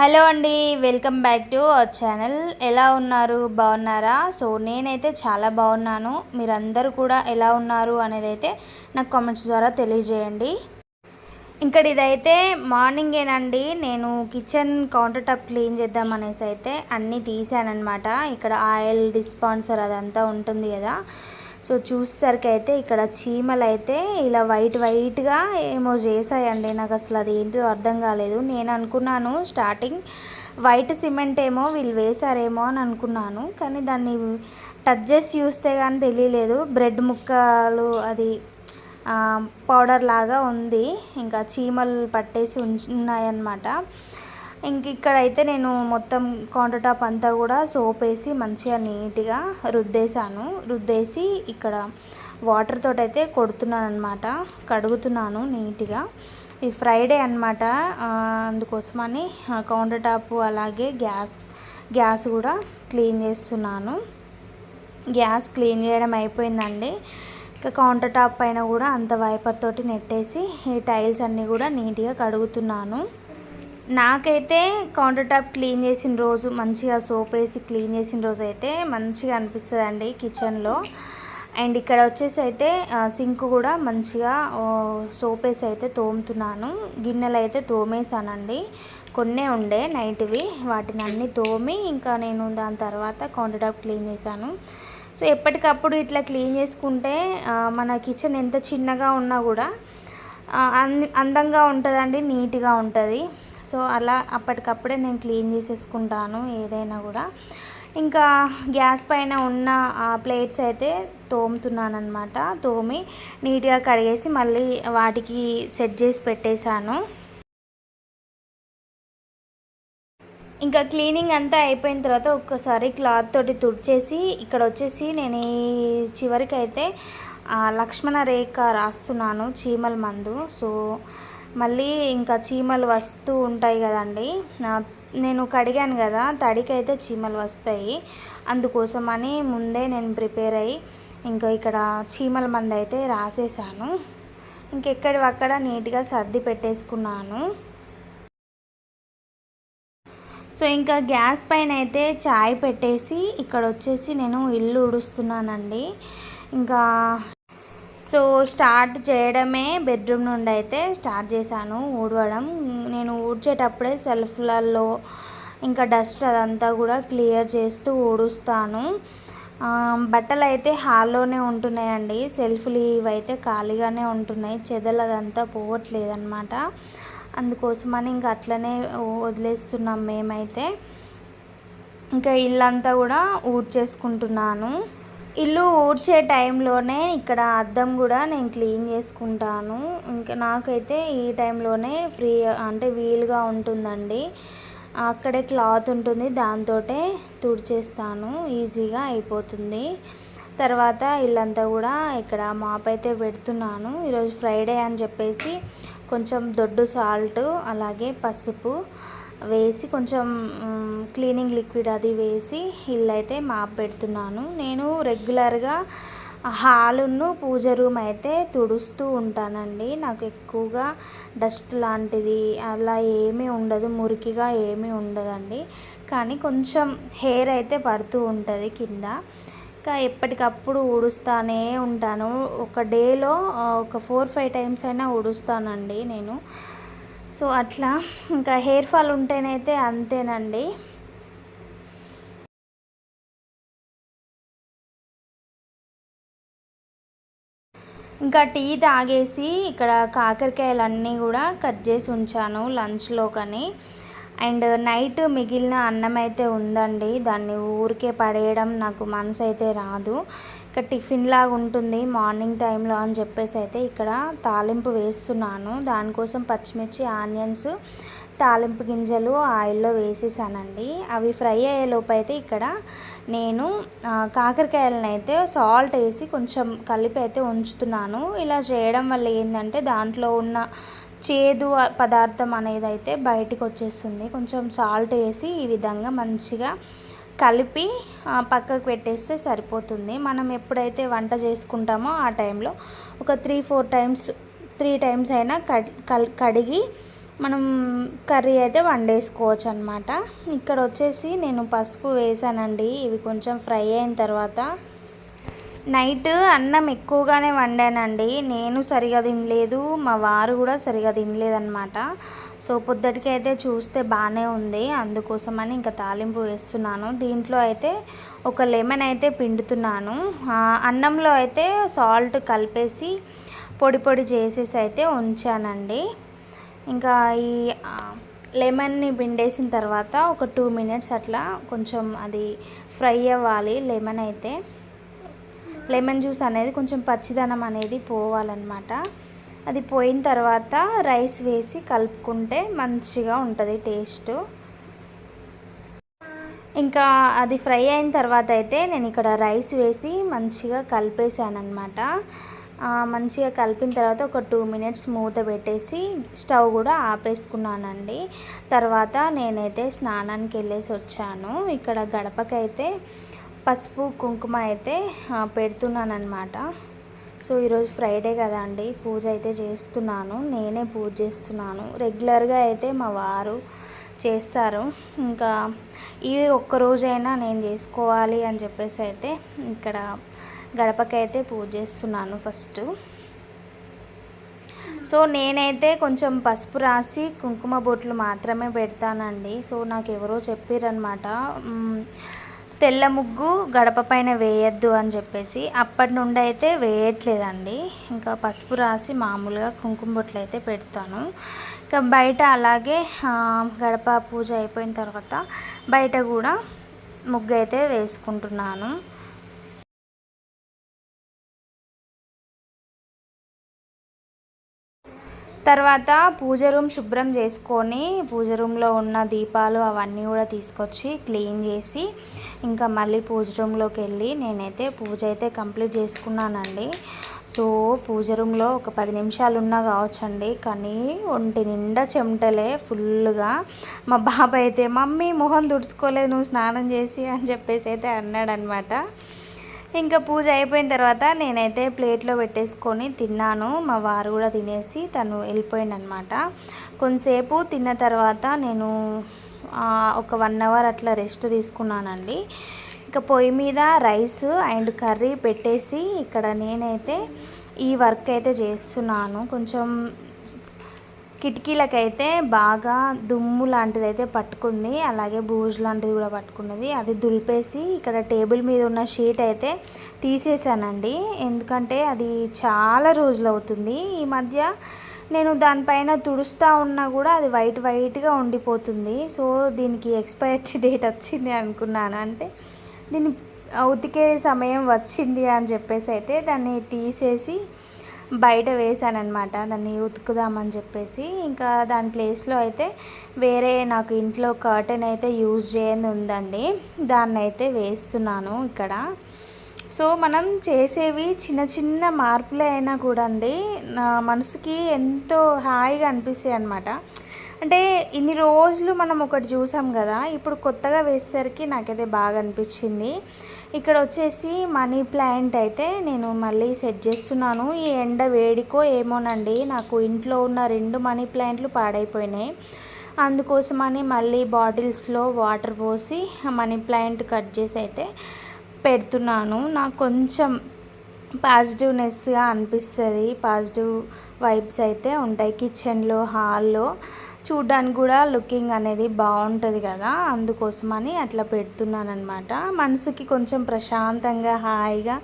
Hello అండి welcome back to our channel. ఎలా ఉన్నారు? బాగున్నారా? సో నేనైతే చాలా బాగున్నాను. మీరందరూ కూడా ఎలా ఉన్నారు అనేది అయితే నాకు కామెంట్స్ ద్వారా తెలియజేయండి. ఇక్కడ ఇదైతే మార్నింగేనండి నేను కిచెన్ కౌంటర్ టాప్ క్లీన్ చేద్దాం అనేసి అయితే అన్నీ తీసానమాట ఇక్కడ ఆయిల్ డిస్పాన్సర్ అదంతా ఉంటుంది కదా. సో చూసేసరికి అయితే ఇక్కడ చీమలు అయితే ఇలా వైట్ వైట్గా ఏమో చేసాయండి నాకు అసలు అది ఏంటో అర్థం కాలేదు. నేను అనుకున్నాను స్టార్టింగ్ వైట్ సిమెంట్ ఏమో వీళ్ళు వేసారేమో అని అనుకున్నాను. కానీ దాన్ని టచ్ చేసి చూస్తే కానీ తెలియలేదు. బ్రెడ్ ముక్కలు అది పౌడర్ లాగా ఉంది. ఇంకా చీమలు పట్టేసి ఉన్నాయన్నమాట. ఇంక ఇక్కడైతే నేను మొత్తం కౌంటర్ టాప్ అంతా కూడా సోప్ వేసి మంచిగా నీట్గా రుద్దేశాను. రుద్దేసి ఇక్కడ వాటర్ తోటైతే అయితే కొడుతున్నాను అనమాట కడుగుతున్నాను నీట్గా. ఈ ఫ్రైడే అనమాట అందుకోసమని కౌంటర్ టాప్ అలాగే గ్యాస్ గ్యాస్ కూడా క్లీన్ చేస్తున్నాను. గ్యాస్ క్లీన్ చేయడం అయిపోయిందండి. ఇంకా కౌంటర్ టాప్ పైన కూడా అంత వైపర్ తోటి నెట్టేసి ఈ టైల్స్ అన్నీ కూడా నీట్గా కడుగుతున్నాను. నాకైతే కౌంటర్ టాప్ క్లీన్ చేసిన రోజు మంచిగా సోప్ వేసి క్లీన్ చేసిన రోజు అయితే మంచిగా అనిపిస్తుంది అండి కిచెన్లో అండ్ ఇక్కడ వచ్చేసి అయితే సింక్ కూడా మంచిగా సోప్ వేసి అయితే తోముతున్నాను. గిన్నెలు అయితే తోమేసానండి కొన్నే ఉండే నైట్వి. వాటిని అన్నీ తోమి ఇంకా నేను దాని తర్వాత కౌంటర్ టాప్ క్లీన్ చేశాను. సో ఎప్పటికప్పుడు ఇట్లా క్లీన్ చేసుకుంటే మన కిచెన్ ఎంత చిన్నగా ఉన్నా కూడా అందంగా ఉంటుందండి నీట్గా ఉంటుంది. సో అలా అప్పటికప్పుడే నేను క్లీన్ చేసేసుకుంటాను ఏదైనా కూడా. ఇంకా గ్యాస్ పైన ఉన్న ప్లేట్స్ అయితే తోముతున్నాను అనమాట తోమి నీట్గా కడిగేసి మళ్ళీ వాటికి సెట్ చేసి పెట్టేశాను. ఇంకా క్లీనింగ్ అంతా అయిపోయిన తర్వాత ఒక్కసారి క్లాత్ తోటి తుడిచేసి ఇక్కడ వచ్చేసి నేను ఈ లక్ష్మణ రేఖ రాస్తున్నాను చీమల మందు. సో మళ్ళీ ఇంకా చీమలు వస్తూ ఉంటాయి కదండి. నేను కడిగాను కదా తడికైతే చీమలు వస్తాయి. అందుకోసమని ముందే నేను ప్రిపేర్ అయ్యి ఇంకా ఇక్కడ చీమల మంది అయితే రాసేసాను. ఇంకెక్కడి అక్కడ నీట్గా సర్ది పెట్టేసుకున్నాను. సో ఇంకా గ్యాస్ పైన అయితే చాయ్ పెట్టేసి ఇక్కడ వచ్చేసి నేను ఇల్లు ఉడుస్తున్నానండి ఇంకా సో స్టార్ట్ చేయడమే బెడ్రూమ్ నుండి అయితే స్టార్ట్ చేశాను ఊడవడం. నేను ఊడ్చేటప్పుడే సెల్ఫ్లలో ఇంకా డస్ట్ అదంతా కూడా క్లియర్ చేస్తూ ఊడుస్తాను. బట్టలు అయితే హాల్లోనే ఉంటున్నాయండి. సెల్ఫ్లు ఇవైతే ఖాళీగానే ఉంటున్నాయి. చెదలు అదంతా పోవట్లేదు అనమాట అందుకోసమని ఇంకా అట్లనే వదిలేస్తున్నాం మేమైతే. ఇంకా ఇల్లంతా కూడా ఊడ్చేసుకుంటున్నాను. ఇల్లు ఊడ్చే టైంలోనే ఇక్కడ అద్దం కూడా నేను క్లీన్ చేసుకుంటాను. ఇంకా నాకైతే ఈ టైంలోనే ఫ్రీ అంటే వీలుగా ఉంటుందండి. అక్కడే క్లాత్ ఉంటుంది దాంతో తుడిచేస్తాను. ఈజీగా అయిపోతుంది. తర్వాత ఇల్లంతా కూడా ఇక్కడ మాప్ అయితే పెడుతున్నాను. ఈరోజు ఫ్రైడే అని చెప్పేసి కొంచెం దొడ్డు సాల్ట్ అలాగే పసుపు వేసి కొంచెం క్లీనింగ్ లిక్విడ్ అది వేసి ఇల్లు అయితే మాప్ పెడుతున్నాను నేను రెగ్యులర్గా హాలును పూజ రూమ్ అయితే తుడుస్తూ ఉంటానండి. నాకు ఎక్కువగా డస్ట్ లాంటిది అలా ఏమీ ఉండదు మురికిగా ఏమీ ఉండదండి. కానీ కొంచెం హెయిర్ అయితే పడుతూ ఉంటుంది కింద. ఇంకా ఎప్పటికప్పుడు ఊడుస్తానే ఉంటాను. ఒక డేలో ఒక ఫోర్ ఫైవ్ టైమ్స్ అయినా ఊడుస్తానండి నేను. సో అట్లా ఇంకా హెయిర్ ఫాల్ ఉంటేనైతే అంతేనండి. ఇంకా టీ తాగేసి ఇక్కడ కాకరకాయలన్నీ కూడా కట్ చేసి ఉంచాను లంచ్లో కానీ. అండ్ నైట్ మిగిలిన అన్నం అయితే ఉందండి. దాన్ని ఊరికే పడేయడం నాకు మనసు అయితే రాదు. ఇక్కడ టిఫిన్ లాగా ఉంటుంది మార్నింగ్ టైంలో అని చెప్పేసి అయితే ఇక్కడ తాలింపు వేస్తున్నాను. దానికోసం పచ్చిమిర్చి ఆనియన్స్ తాలింపు గింజలు ఆయిల్లో వేసేసానండి. అవి ఫ్రై అయ్యేలోపు అయితే ఇక్కడ నేను కాకరకాయలను అయితే సాల్ట్ వేసి కొంచెం కలిపి అయితే ఉంచుతున్నాను. ఇలా చేయడం వల్ల ఏంటంటే దాంట్లో ఉన్న చేదు పదార్థం అనేది అయితే బయటికి వచ్చేస్తుంది. కొంచెం సాల్ట్ వేసి ఈ విధంగా మంచిగా కలిపి పక్కకు పెట్టేస్తే సరిపోతుంది. మనం ఎప్పుడైతే వంట చేసుకుంటామో ఆ టైంలో ఒక three four times three times అయినా కడిగి మనం కర్రీ అయితే వండేసుకోవచ్చు అనమాట ఇక్కడ వచ్చేసి నేను పసుపు వేసానండి. ఇవి కొంచెం ఫ్రై అయిన తర్వాత నైట్ అన్నం ఎక్కువగానే వండానండి. నేను సరిగా తినలేదు. మా వారు కూడా సరిగా తినలేదన్నమాట సో పొద్దుటికి అయితే చూస్తే బాగానే ఉంది. అందుకోసమని ఇంకా తాలింపు వేస్తున్నాను. దీంట్లో అయితే ఒక లెమన్ అయితే పిండుతున్నాను. అన్నంలో అయితే సాల్ట్ కలిపేసి పొడి పొడి చేసేసి అయితే ఉంచానండి. ఇంకా ఈ లెమన్ని పిండేసిన తర్వాత ఒక టూ మినిట్స్ అట్లా కొంచెం అది ఫ్రై అవ్వాలి లెమన్ అయితే. లెమన్ జ్యూస్ అనేది కొంచెం పచ్చిదనం అనేది పోవాలన్నమాట. అది పోయిన తర్వాత రైస్ వేసి కలుపుకుంటే మంచిగా ఉంటుంది టేస్ట్. ఇంకా అది ఫ్రై అయిన తర్వాత అయితే నేను ఇక్కడ రైస్ వేసి మంచిగా కలిపేసాను అనమాట మంచిగా కలిపిన తర్వాత ఒక టూ మినిట్స్ మూత పెట్టేసి స్టవ్ కూడా ఆపేసుకున్నానండి. తర్వాత నేనైతే స్నానానికి వెళ్ళేసి వచ్చాను. ఇక్కడ గడపకైతే పసుపు కుంకుమ అయితే పెడుతున్నాను అనమాట సో ఈరోజు ఫ్రైడే కదా అండి. పూజ అయితే చేస్తున్నాను. నేనే పూజ చేస్తున్నాను. రెగ్యులర్గా అయితే మా వారు చేస్తారు. ఇంకా ఈ ఒక్కరోజైనా నేను చేసుకోవాలి అని చెప్పేసి అయితే ఇక్కడ గడపకైతే పూజ చేస్తున్నాను ఫస్ట్. సో నేనైతే కొంచెం పసుపు రాసి కుంకుమ బొట్లు మాత్రమే పెడతానండి. సో నాకు ఎవరో చెప్పారనమాట తెల్ల ముగ్గు గడప పైన వేయద్దు అని చెప్పేసి అప్పటి నుండి అయితే వేయట్లేదండి. ఇంకా పసుపు రాసి మామూలుగా కుంకుమ బొట్లు అయితే పెడతాను. ఇంకా బయట అలాగే గడప పూజ అయిపోయిన తర్వాత బయట కూడా ముగ్గు అయితే వేసుకుంటున్నాను. తర్వాత పూజ రూమ్ శుభ్రం చేసుకొని పూజ రూమ్లో ఉన్న దీపాలు అవన్నీ కూడా తీసుకొచ్చి క్లీన్ చేసి ఇంకా మళ్ళీ పూజ రూమ్లోకి వెళ్ళి నేనైతే పూజ అయితే కంప్లీట్ చేసుకున్నానండి. సో పూజ రూమ్లో ఒక పది నిమిషాలు ఉన్నా కావచ్చండి. కానీ ఒంటి నిండా చెమటలే ఫుల్గా మా బాబాయ్ అయితే మమ్మీ మొహం తుడుచుకోలేదు నువ్వు స్నానం చేసి అని చెప్పేసి అయితే అన్నాడనమాట ఇంకా పూజ అయిపోయిన తర్వాత నేనైతే ప్లేట్లో పెట్టేసుకొని తిన్నాను. మా వారు కూడా తినేసి తను వెళ్ళిపోయింది అనమాట కొంతసేపు తిన్న తర్వాత నేను ఒక వన్ అవర్ అట్లా రెస్ట్ తీసుకున్నానండి. ఇంకా పొయ్యి మీద రైస్ అండ్ కర్రీ పెట్టేసి ఇక్కడ నేనైతే ఈ వర్క్ అయితే చేస్తున్నాను. కొంచెం కిటికీలకైతే బాగా దుమ్ము లాంటిది అయితే పట్టుకుంది. అలాగే బూజు లాంటిది కూడా పట్టుకున్నది. అది దులిపేసి ఇక్కడ టేబుల్ మీద ఉన్న షీట్ అయితే తీసేసానండి. ఎందుకంటే అది చాలా రోజులు అవుతుంది ఈ మధ్య నేను దానిపైన తుడుస్తూ ఉన్నా కూడా అది వైట్ వైట్గా ఉండిపోతుంది. సో దీనికి ఎక్స్పైరీ డేట్ వచ్చింది అనుకున్నాను. అంటే దీని ఉతికే సమయం వచ్చింది అని చెప్పేసి అయితే దాన్ని తీసేసి బయట వేసానమాట దాన్ని ఉతుకుదామని చెప్పేసి ఇంకా దాని ప్లేస్లో అయితే వేరే నాకు ఇంట్లో కర్టెన్ అయితే యూజ్ చేయని ఉందండి. దాన్ని అయితే వేస్తున్నాను ఇక్కడ. సో మనం చేసేవి చిన్న చిన్న మార్పులే అయినా కూడా అండి నా మనసుకి ఎంతో హాయిగా అనిపిస్తాయి అనమాట అంటే ఇన్ని రోజులు మనం ఒకటి చూసాం కదా ఇప్పుడు కొత్తగా వేసేసరికి నాకైతే బాగా అనిపించింది. ఇక్కడ వచ్చేసి మనీ ప్లాంట్ అయితే నేను మళ్ళీ సెట్ చేస్తున్నాను. ఈ ఎండ వేడికో ఏమోనండి నాకు ఇంట్లో ఉన్న రెండు మనీ ప్లాంట్లు పాడైపోయినాయి. అందుకోసమని మళ్ళీ బాటిల్స్లో వాటర్ పోసి మనీ ప్లాంట్ కట్ చేసి అయితే పెడుతున్నాను. నాకు కొంచెం పాజిటివ్నెస్గా అనిపిస్తుంది. పాజిటివ్ వైబ్స్ అయితే ఉంటాయి కిచెన్లో హాల్లో. చూడ్డానికి కూడా లుకింగ్ అనేది బాగుంటుంది కదా అందుకోసమని అట్లా పెడుతున్నాను అనమాట మనసుకి కొంచెం ప్రశాంతంగా హాయిగా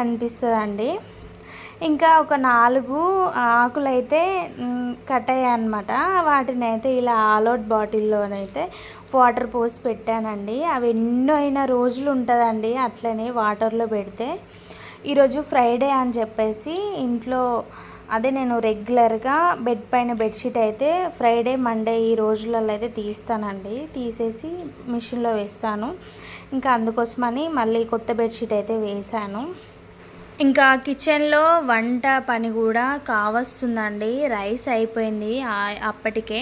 అనిపిస్తుంది ఇంకా ఒక నాలుగు ఆకులు అయితే కట్ అయ్యాయన్నమాట వాటిని అయితే ఇలా ఆల్అవుట్ బాటిల్లోనైతే వాటర్ పోసి పెట్టానండి. అవి ఎన్నో అయిన రోజులు ఉంటుందండి అట్లనే వాటర్లో పెడితే. ఈరోజు ఫ్రైడే అని చెప్పేసి ఇంట్లో అదే నేను రెగ్యులర్గా బెడ్ పైన బెడ్షీట్ అయితే ఫ్రైడే మండే ఈ రోజులలో అయితే తీస్తానండి. తీసేసి మిషన్లో వేస్తాను. ఇంకా అందుకోసమని మళ్ళీ కొత్త బెడ్షీట్ అయితే వేశాను. ఇంకా కిచెన్లో వంట పని కూడా కావస్తుందండి. రైస్ అయిపోయింది అప్పటికే.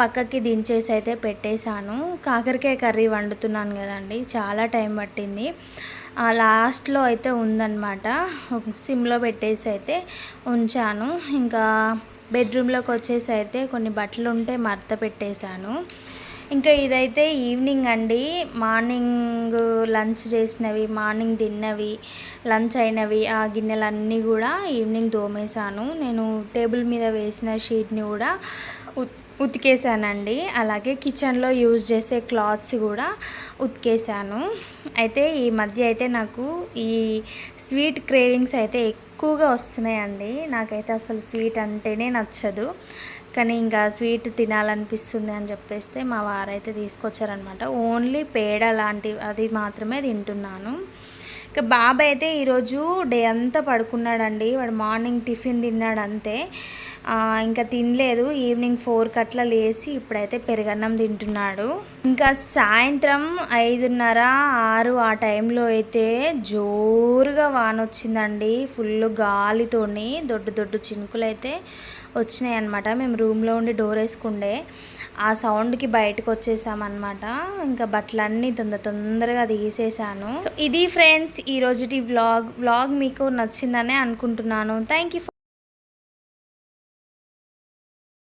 పక్కకి దించేసి అయితే పెట్టేశాను. కాకరకాయ కర్రీ వండుతున్నాను కదండి చాలా టైం పట్టింది. ఆ లాస్ట్లో అయితే ఉందన్నమాట. సిమ్లో పెట్టేసి అయితే ఉంచాను. ఇంకా బెడ్రూమ్లోకి వచ్చేసి అయితే కొన్ని బట్టలు ఉంటే మర్త పెట్టేశాను. ఇంకా ఇదైతే ఈవినింగ్ అండి. మార్నింగ్ లంచ్ చేసినవి మార్నింగ్ తిన్నవి లంచ్ అయినవి ఆ గిన్నెలన్నీ కూడా ఈవినింగ్ దోమేశాను నేను టేబుల్ మీద వేసిన షీట్ని కూడా ఉత్ ఉతికేసానండి. అలాగే కిచెన్లో యూజ్ చేసే క్లాత్స్ కూడా ఉతికేసాను. అయితే ఈ మధ్య అయితే నాకు ఈ స్వీట్ క్రేవింగ్స్ అయితే ఎక్కువగా వస్తున్నాయండి. నాకైతే అసలు స్వీట్ అంటేనే నచ్చదు. కానీ ఇంకా స్వీట్ తినాలనిపిస్తుంది అని చెప్పేస్తే మా వారైతే తీసుకొచ్చారనమాట ఓన్లీ పేడ లాంటి అది మాత్రమే తింటున్నాను. ఇంకా బాబాయ్ అయితే ఈరోజు డే అంతా పడుకున్నాడండి. వాడు మార్నింగ్ టిఫిన్ తిన్నాడు అంతే ఇంకా తినలేదు. ఈవినింగ్ ఫోర్ కట్ల లేసి ఇప్పుడైతే పెరుగన్నం తింటున్నాడు. ఇంకా సాయంత్రం ఐదున్నర ఆరు ఆ టైంలో అయితే జోరుగా వాన వచ్చిందండి ఫుల్ గాలితోని దొడ్డు దొడ్డు చినుకులు అయితే వచ్చినాయి అనమాట మేము రూమ్లో ఉండి డోర్ వేసుకుండే ఆ సౌండ్కి బయటకు వచ్చేసామన్నమాట ఇంకా బట్టలన్నీ తొందర తొందరగా తీసేసాను. సో ఇది ఫ్రెండ్స్ ఈ రోజుటి వ్లాగ్. వ్లాగ్ మీకు నచ్చిందనే అనుకుంటున్నాను. Thank you